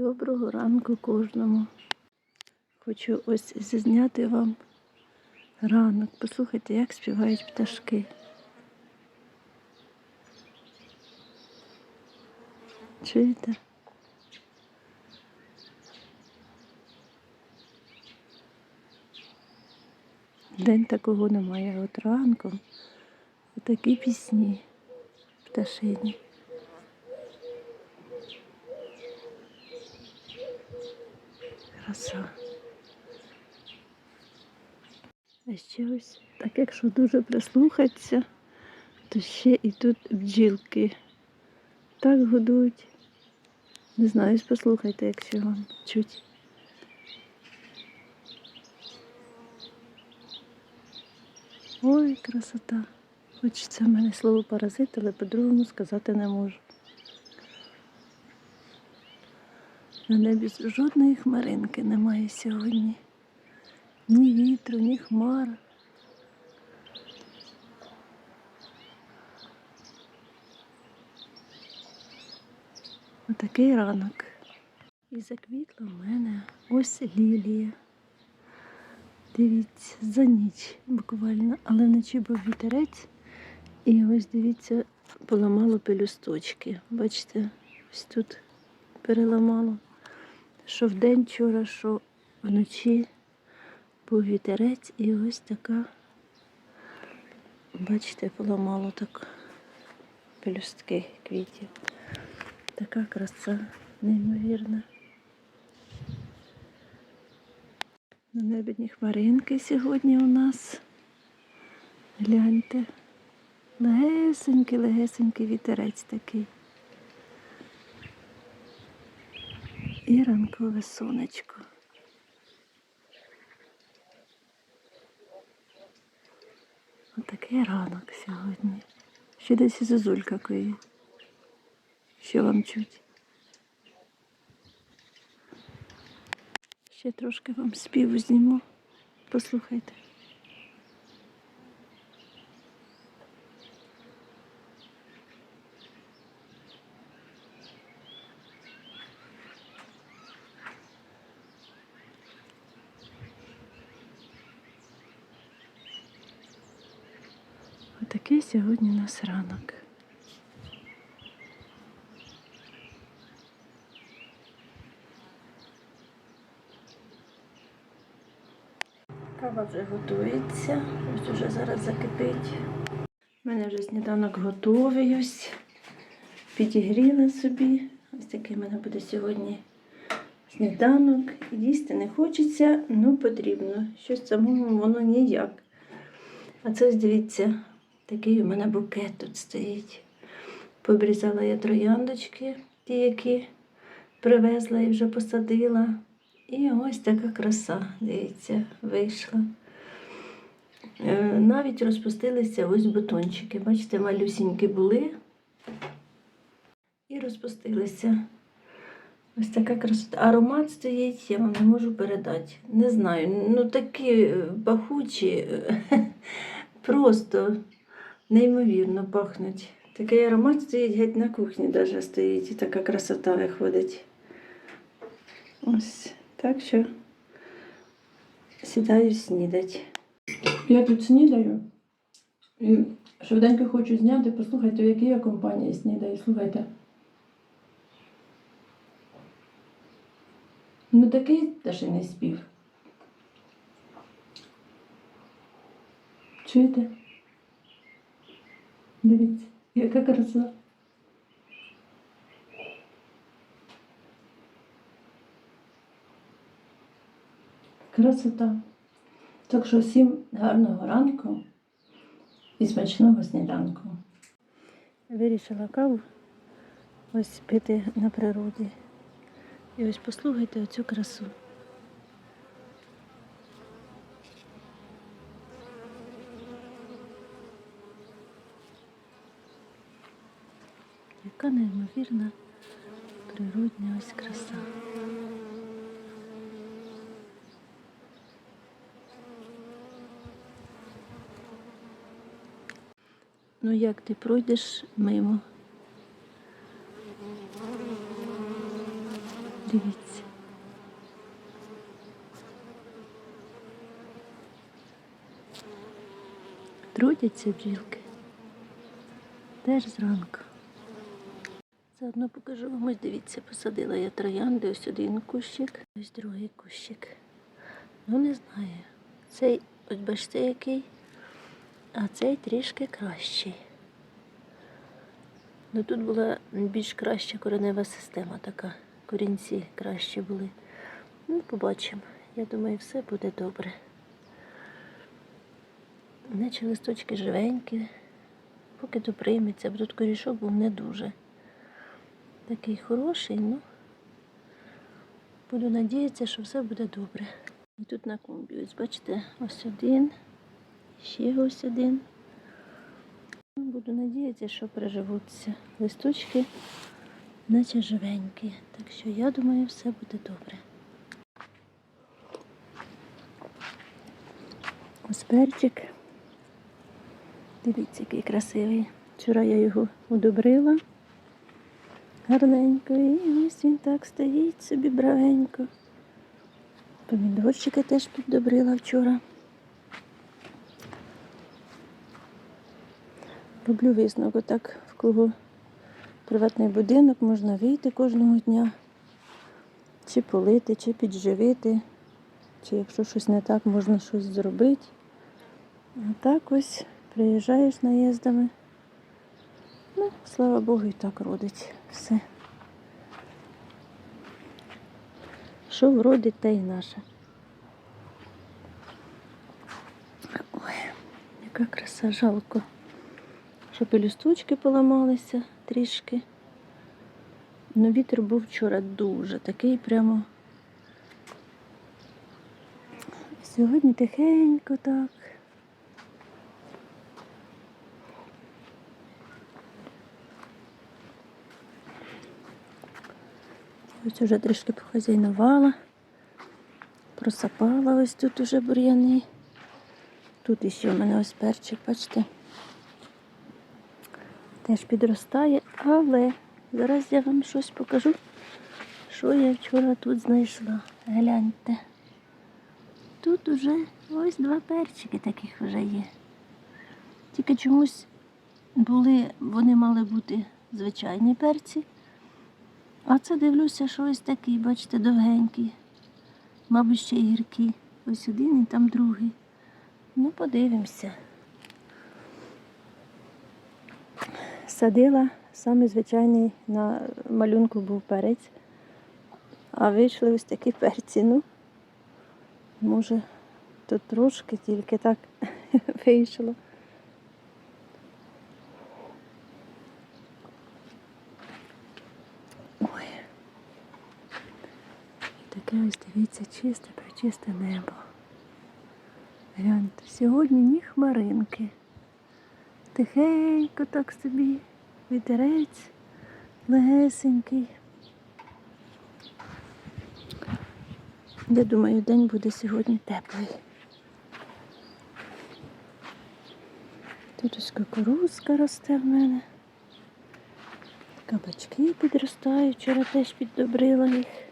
Доброго ранку кожному. Хочу ось зізняти вам ранок. Послухайте, як співають пташки. Чуєте? День такого немає. От ранком такі пісні пташині. Краса. А ще ось, так якщо дуже прислухатися, то ще і тут бджілки так гудуть. Не знаю, послухайте, якщо вам чуть. Ой, красота. Хочеться в мене слово паразит, але по-другому сказати не можу. На небі жодної хмаринки немає сьогодні. Ні вітру, ні хмар. Отакий ранок. І заквітла в мене ось лілія. Дивіться, за ніч буквально, але вночі був вітерець. І ось дивіться, поламало пелюсточки. Бачите, ось тут переламало. Що вдень вчора, що вночі був вітерець і ось така, бачите, поламало так пелюстки квітів. Така краса неймовірна. На небі дні хмаринки сьогодні у нас. Гляньте. Легесенький, легесенький вітерець такий. І ранкове сонечко. Отакий ранок сьогодні. Ще десь зозулька кує. Що вам чуть? Ще трошки вам співу зніму. Послухайте. Отакий сьогодні у нас ранок. Кава вже готується, ось уже зараз закипить. У мене вже сніданок готовий ось. Підігріла собі. Ось такий в мене буде сьогодні сніданок. Їсти не хочеться, ну потрібно. Щось самому воно ніяк. А це дивіться, такий у мене букет тут стоїть. Побрізала я трояндочки, ті, які привезла і вже посадила. І ось така краса, дивіться, вийшла. Е, Навіть розпустилися ось бутончики. Бачите, малюсінькі були і розпустилися. Ось така красота. Аромат стоїть, я вам не можу передати. Не знаю. Ну такі е, пахучі, е, просто неймовірно пахнуть. Такий аромат стоїть геть на кухні, навіть стоїть, і така красота виходить. Ось. Так що сідаю снідать. Я тут снідаю. І швиденько хочу зняти. Послухайте, в якій я компанії снідаю. Слухайте. Ну такий не спів. Чуєте? Дивіться, яка краса. Красота. Так що всім гарного ранку і смачного сніданку. Вирішила каву ось пити на природі. І ось послухайте оцю красу. Яка неймовірна природня ось краса. Ну як ти пройдеш мимо? Дивіться. Трудяться бджілки. Теж зранку. Заодно покажу вам, ось дивіться, посадила я троянди, ось один кущик, ось другий кущик. Ну, не знаю. Цей, ось бачите, який, а цей трішки кращий. Ну тут була більш краща коренева система така. Корінці кращі були. Ну, побачимо. Я думаю, все буде добре. Наче листочки живенькі, поки то прийметься, бо тут корішок був не дуже. Такий хороший, ну буду надіятися, що все буде добре. І тут на клумбі, ось бачите, ось один, ще ось один. Буду надіятися, що приживуться листочки, наче живенькі. Так що я думаю, все буде добре. Ось перчик. Дивіться, який красивий. Вчора я його удобрила гарненько. І ось він так стоїть собі бравенько. Помідорчики теж піддобрила вчора. Роблю висновок, отак в кого приватний будинок можна вийти кожного дня, чи полити, чи підживити, чи якщо щось не так, можна щось зробити. А так ось приїжджаєш наїздами. Ну, слава Богу, і так родить все. Що вродить, те й наше. Ой, яка краса, жалко. Щоб і лісточки поламалися трішки. Ну, вітер був вчора дуже такий прямо. Сьогодні тихенько так. Ось уже трішки похазяйнувала, просапала ось тут уже бур'яни. Тут іще в мене ось перчик, бачите. Теж підростає, але зараз я вам щось покажу, що я вчора тут знайшла. Гляньте. Тут уже ось два перчики таких вже є. Тільки чомусь були, вони мали бути звичайні перці. А це дивлюся, що ось такий, бачите, довгенький. Мабуть, ще й гіркий. Ось один і там другий. Ну, подивимося. Садила, самий звичайний на малюнку був перець. А вийшли ось такі перці. Ну, може, тут трошки тільки так вийшло. Ой. І таке ось дивіться чисте, причисте небо. Гляньте, сьогодні ні хмаринки. Тихенько так собі, вітерець легесенький. Я думаю, день буде сьогодні теплий. Тут ось кукурузка росте в мене. Кабачки підростають, вчора теж піддобрила їх.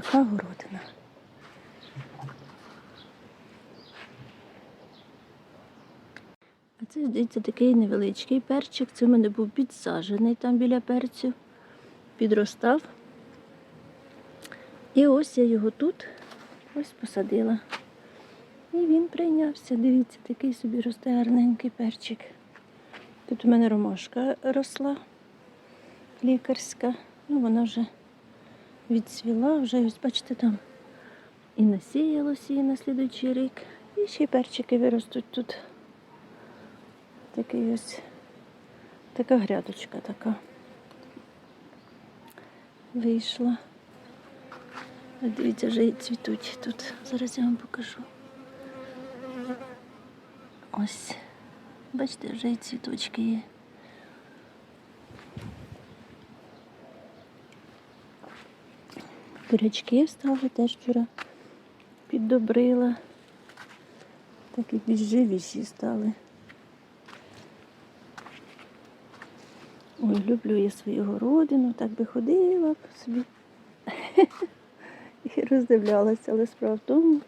Така городина. А це, здається, такий невеличкий перчик. Це в мене був підсаджений там біля перцю. Підростав. І ось я його тут ось посадила. І він прийнявся. Дивіться, такий собі росте гарненький перчик. Тут у мене ромашка росла лікарська. Ну, вона вже відцвіла, вже ось бачите там і насіялося її на слідуючий рік. І ще й перчики виростуть тут. Такий ось така грядочка така вийшла. Дивіться, вже і цвітуть тут. Зараз я вам покажу. Ось. Бачите, вже і цвіточки є. бурячки стали, теж вчора піддобрила. Такі більш живіші стали. Ой, люблю я свою городину, так би ходила б собі і роздивлялася, але справа в тому,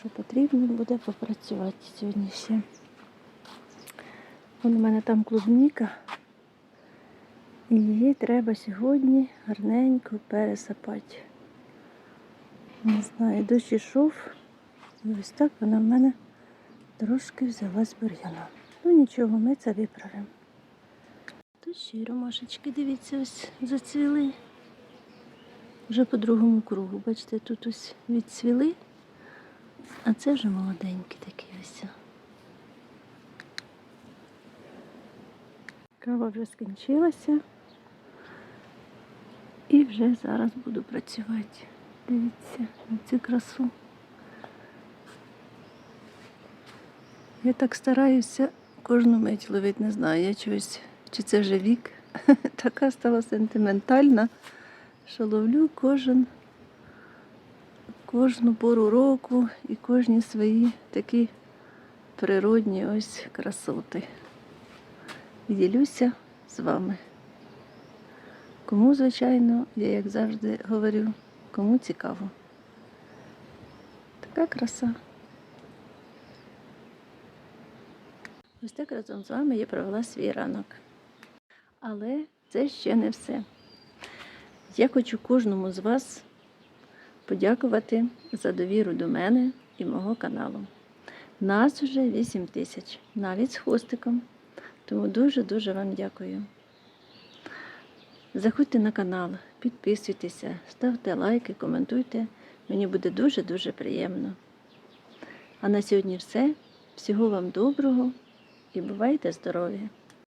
що потрібно буде попрацювати сьогодні ще. Вон у мене там клубніка. І її треба сьогодні гарненько пересапати. Не знаю, дощ ішов. І ось так вона в мене трошки взялась бур'яна. Ну нічого, ми це виправимо. Тут ще й ромашечки, дивіться, ось зацвіли. Вже по другому кругу. Бачите, тут ось відцвіли, а це вже молоденькі такі ось. Кава вже скінчилася. І вже зараз буду працювати. Дивіться на цю красу. Я так стараюся кожну мить ловити, не знаю, я чогось, чи це вже вік. Така стала сентиментальна, що ловлю кожен, кожну пору року і кожні свої такі природні ось красоти. І ділюся з вами. Кому, звичайно, я як завжди говорю, кому цікаво. Така краса. Ось так разом з вами я провела свій ранок. Але це ще не все. Я хочу кожному з вас подякувати за довіру до мене і мого каналу. Нас вже 8 тисяч, навіть з хвостиком. Тому дуже-дуже вам дякую. Заходьте на канал, підписуйтеся, ставте лайки, коментуйте. Мені буде дуже-дуже приємно. А на сьогодні все. Всього вам доброго і бувайте здорові!